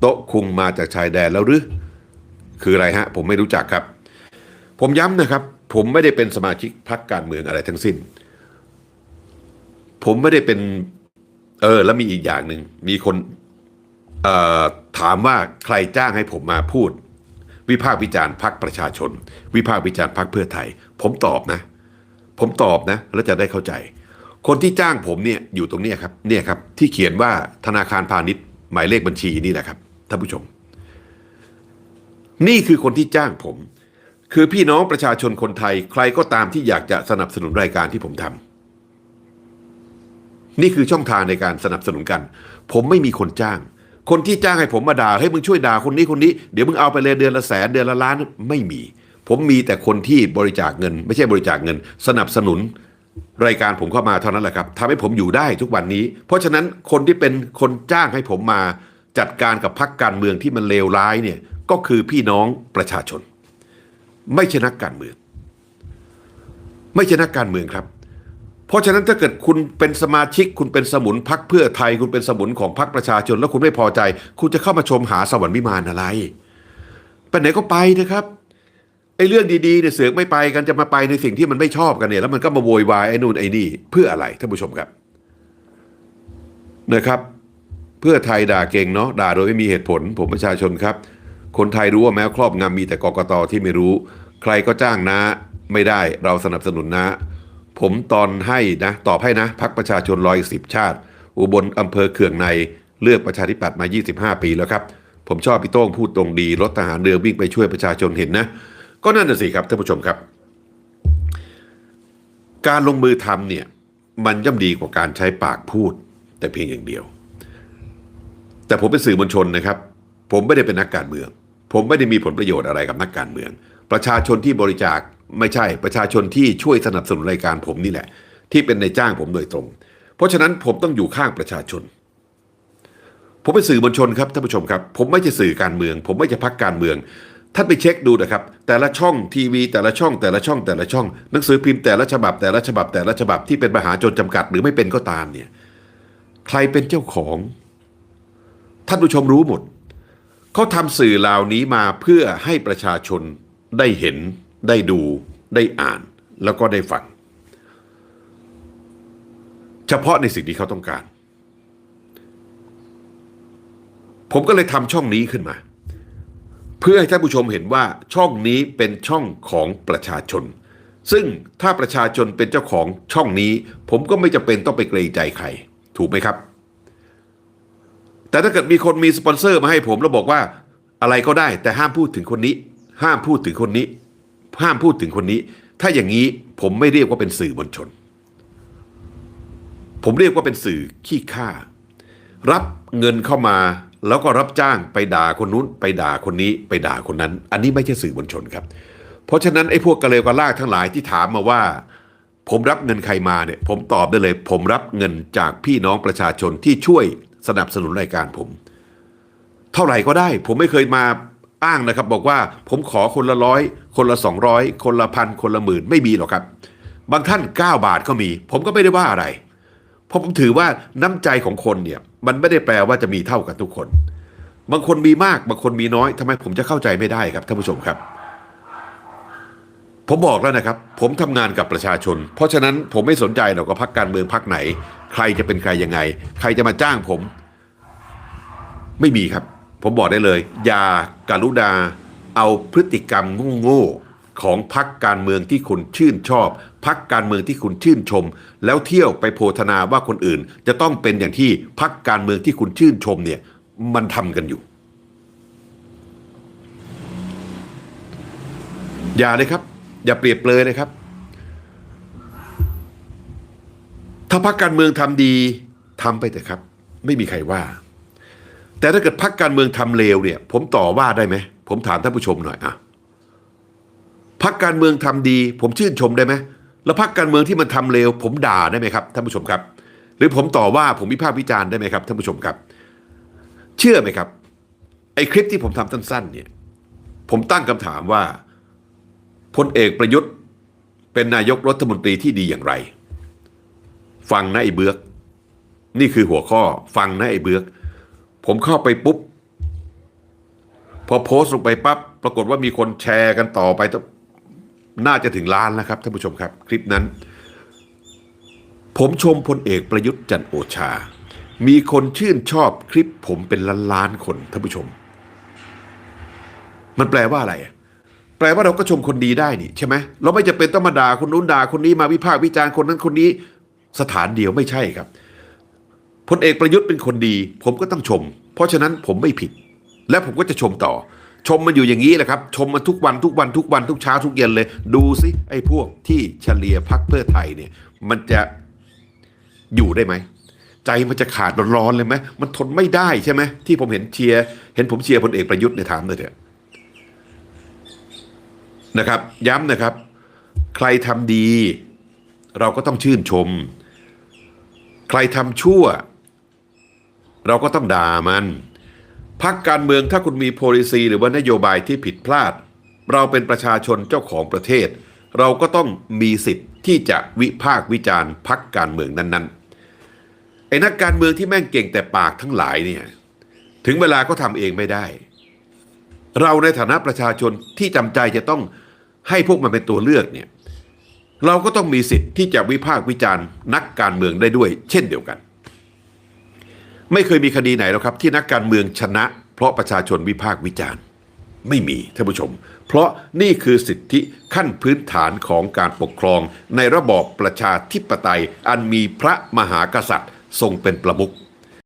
โต๊ะคุงมาจากชายแดนแล้วหรือ คืออะไรฮะ ผมไม่รู้จักครับ ผมย้ำนะครับ ผมไม่ได้เป็นสมาชิกพรรคการเมืองอะไรทั้งสิ้น ผมไม่ได้เป็น เออ แล้วมีอีกอย่างหนึ่งมีคนเออถามว่าใครจ้างให้ผมมาพูด วิพากษ์วิจารณ์พรรคประชาชน วิพากษ์วิจารณ์พรรคเพื่อไทย ผมตอบนะ ผมตอบนะ แล้วจะได้เข้าใจ คนที่จ้างผมเนี่ยอยู่ตรงนี้ครับ เนี่ยครับ ที่เขียนว่าธนาคารพาณิชย์หมายเลขบัญชีนี่แหละครับ ท่านผู้ชม นี่คือคนที่จ้างผม คือพี่น้องประชาชนคนไทย ใครก็ตามที่อยากจะสนับสนุนรายการที่ผมทำนี่คือช่องทางในการสนับสนุนกัน ผมไม่มีคนจ้าง คนที่จ้างให้ผมมาด่าให้มึงช่วยด่าคนนี้คนนี้เดี๋ยวมึงเอาไปเลยเดือนละแสนเดือนละล้านไม่มี ผมมีแต่คนที่บริจาคเงิน ไม่ใช่บริจาคเงิน สนับสนุนรายการผมเข้ามาเท่านั้นแหละครับทำให้ผมอยู่ได้ทุกวันนี้ เพราะฉะนั้นคนที่เป็นคนจ้างให้ผมมา จัดการกับพรรคการเมืองที่มันเลวร้ายเนี่ยก็คือพี่น้องประชาชน ไม่ใช่นักการเมือง ไม่ใช่นักการเมืองครับ เพราะฉะนั้นถ้าเกิดคุณเป็นสมาชิก คุณเป็นสมุนพักเพื่อไทย คุณเป็นสมุนของพรรคประชาชน แล้วคุณไม่พอใจ คุณจะเข้ามาชมหาสวรรค์วิมานอะไรไปไหนก็ไปนะครับไอ้เรื่องดีๆเนี่ยเสือกไม่ไปกันจะมาไปในสิ่งที่มันไม่ชอบกันเนี่ยแล้วมันก็มาโวยวายไอ้นู่นไอ้นี่เพื่ออะไรท่านผู้ชมครับนะครับ พื่อไทยด่าเก่งเนาะด่าโดยไม่มีเหตุผล ผมประชาชนครับ คนไทยรู้ว่าแม้ครอบงำมีแต่กกตที่ไม่รู้ ใครก็จ้างนะ ไม่ได้เราสนับสนุนนะ ผมตอนให้นะ ตอบให้นะพักประชาชนร้อยสิบชาติ อุบลอำเภอเขื่องในเลือกประชาธิปัตย์มา 25 ปีแล้วครับ ผมชอบพี่โต้งพูดตรงดีรถทหารเรือวิ่งไปช่วยประชาชนเห็นนะ ก็นั่นน่ะสิครับท่านผู้ชมครับ การลงมือทำเนี่ยมันย่อมดีกว่าการใช้ปากพูดแต่เพียงอย่างเดียว แต่ผมเป็นสื่อมวลชนนะครับ ผมไม่ได้เป็นนักการเมือง ผมไม่ได้มีผลประโยชน์อะไรกับนักการเมือง ประชาชนที่บริจาคไม่ใช่ประชาชนที่ช่วยสนับสนุนรายการผมนี่แหละ ที่เป็นในจ้างผมโดยตรง เพราะฉะนั้นผมต้องอยู่ข้างประชาชน ผมเป็นสื่อมวลชนครับท่านผู้ชมครับ ผมไม่ใช่สื่อการเมือง ผมไม่ใช่พักการเมืองท่านไปเช็คดูนะครับ แต่ละช่องทีวี แต่ละช่องแต่ละช่องแต่ละช่อง หนังสือพิมพ์แต่ละฉบับแต่ละฉบับแต่ละฉบับที่เป็นมหาชนจำกัดหรือไม่เป็นก็ตามเนี่ย ใครเป็นเจ้าของ ท่านผู้ชมรู้หมด เขาทำสื่อเหล่านี้มาเพื่อให้ประชาชนได้เห็น ได้ดู ได้อ่าน แล้วก็ได้ฟัง เฉพาะในสิ่งที่เขาต้องการ ผมก็เลยทำช่องนี้ขึ้นมา เพื่อให้ท่านผู้ชมเห็นว่าช่องนี้เป็นช่องของประชาชน ซึ่งถ้าประชาชนเป็นเจ้าของช่องนี้ ผมก็ไม่จำเป็นต้องไปเกรงใจใคร ถูกไหมครับ แต่ถ้าเกิดมีคนมีสปอนเซอร์มาให้ผมแล้วบอกว่าอะไรก็ได้ แต่ห้ามพูดถึงคนนี้ ห้ามพูดถึงคนนี้ ห้ามพูดถึงคนนี้ ถ้าอย่างนี้ผมไม่เรียกว่าเป็นสื่อมวลชน ผมเรียกว่าเป็นสื่อขี้ข้ารับเงินเข้ามาแล้วก็รับจ้างไปด่าคนนู้น ไปด่าคนนี้ไปด่าคนนั้น อันนี้ไม่ใช่สื่อมวลชนครับ เพราะฉะนั้นไอ้พวกกระเลวกระลากทั้งหลายที่ถามมาว่า ผมรับเงินใครมาเนี่ย ผมตอบได้เลย ผมรับเงินจากพี่น้องประชาชนที่ช่วย สนับสนุนรายการผม เท่าไหร่ก็ได้ ผมไม่เคยมาอ้างนะครับ บอกว่าผมขอคนละร้อยคนละสองร้อยคนละพันคนละหมื่นไม่มีหรอกครับ บางท่าน 9 บาทก็มี ผมก็ไม่ได้ว่าอะไร เพราะผมถือว่าน้ำใจของคนเนี่ยมันไม่ได้แปลว่าจะมีเท่ากันทุกคน บางคนมีมากบางคนมีน้อยทำไมผมจะเข้าใจไม่ได้ครับท่านผู้ชมครับผมบอกแล้วนะครับ ผมทำงานกับประชาชน เพราะฉะนั้นผมไม่สนใจหรอกว่าพักการเมืองพักไหน ใครจะเป็นใครยังไง ใครจะมาจ้างผม ไม่มีครับ ผมบอกได้เลย อย่าการุณาเอาพฤติกรรมโง่ๆของพักการเมืองที่คุณชื่นชอบ พักการเมืองที่คุณชื่นชม แล้วเที่ยวไปโพธนาว่าคนอื่น จะต้องเป็นอย่างที่พักการเมืองที่คุณชื่นชมเนี่ย มันทำกันอยู่ อย่าเลยครับ อย่าเปรียบเปรยเลยครับ ถ้าพักการเมืองทำดีทำไปเถอะครับ ไม่มีใครว่า แต่ถ้าเกิดพักการเมืองทำเลวเนี่ย ผมต่อว่าได้ไหมผมถามท่านผู้ชมหน่อยอะพักการเมืองทำดี ผมชื่นชมได้ไหมแล้วพักการเมืองที่มันทำเลวผมด่าได้ไหมครับท่านผู้ชมครับ หรือผมต่อว่าผมวิพากษ์วิจารณ์ได้ไหมครับท่านผู้ชมครับ เชื่อไหมครับไอ้คลิปที่ผมทำสั้นๆเนี่ยผมตั้งคำถามว่าพลเอกประยุทธ์ เป็นนายกรัฐมนตรีที่ดีอย่างไร ฟังนะไอ้เบือก นี่คือหัวข้อฟังนะไอ้เบือก ผมเข้าไปปุ๊บ พอโพสต์ลงไปปั๊บปรากฏว่ามีคนแชร์กันต่อไปต้น่าจะถึงล้านแล้วครับท่านผู้ชมครับ คลิปนั้น ผมชมพลเอกประยุทธ์จันโอชา มีคนชื่นชอบคลิปผมเป็นล้านล้านๆคนท่านผู้ชม มันแปลว่าอะไรแปลว่าเราก็ชมคนดีได้นี่ใช่ไหมเราไม่จะเป็นต้องมาด่าคนนู้นด่าคนนี้มาวิพากษ์วิจารณ์คนนั้นคนนี้ สถานเดียวไม่ใช่ครับพลเอกประยุทธ์เป็นคนดี ผมก็ต้องชม เพราะฉะนั้นผมไม่ผิด และผมก็จะชมต่อ ชมมันอยู่อย่างนี้แหละครับ ชมมันทุกวันทุกวันทุกวันทุกเช้าทุกเย็นเลย ดูสิไอ้พวกที่เฉลียพักเพื่อไทยเนี่ย มันจะอยู่ได้ไหมใจมันจะขาดร้อนๆเลยไหมมันทนไม่ได้ใช่ไหมที่ผมเห็นเชียร์เห็นผมเชียร์พลเอกประยุทธ์เนี่ยถามเลยเถอะนะครับ ย้ำนะครับ ใครทำดี เราก็ต้องชื่นชม ใครทำชั่ว เราก็ต้องด่ามัน พักการเมืองถ้าคุณมี policy หรือว่านโยบายที่ผิดพลาด เราเป็นประชาชนเจ้าของประเทศ เราก็ต้องมีสิทธิ์ที่จะวิพากษ์วิจารณ์พักการเมืองนั้นๆไอ้นักการเมืองที่แม่งเก่งแต่ปากทั้งหลายเนี่ยถึงเวลาก็ทำเองไม่ได้ เราในฐานะประชาชนที่จำใจจะต้องให้พวกมันเป็นตัวเลือกเนี่ย เราก็ต้องมีสิทธิ์ที่จะวิพากษ์วิจารณ์นักการเมืองได้ด้วย เช่นเดียวกัน ไม่เคยมีคดีไหนหรอกครับ ที่นักการเมืองชนะ เพราะประชาชนวิพากษ์วิจารณ์ ไม่มีท่านผู้ชม เพราะนี่คือสิทธิขั้นพื้นฐานของการปกครอง ในระบอบประชาธิปไตย อันมีพระมหากษัตริย์ทรงเป็นประมุข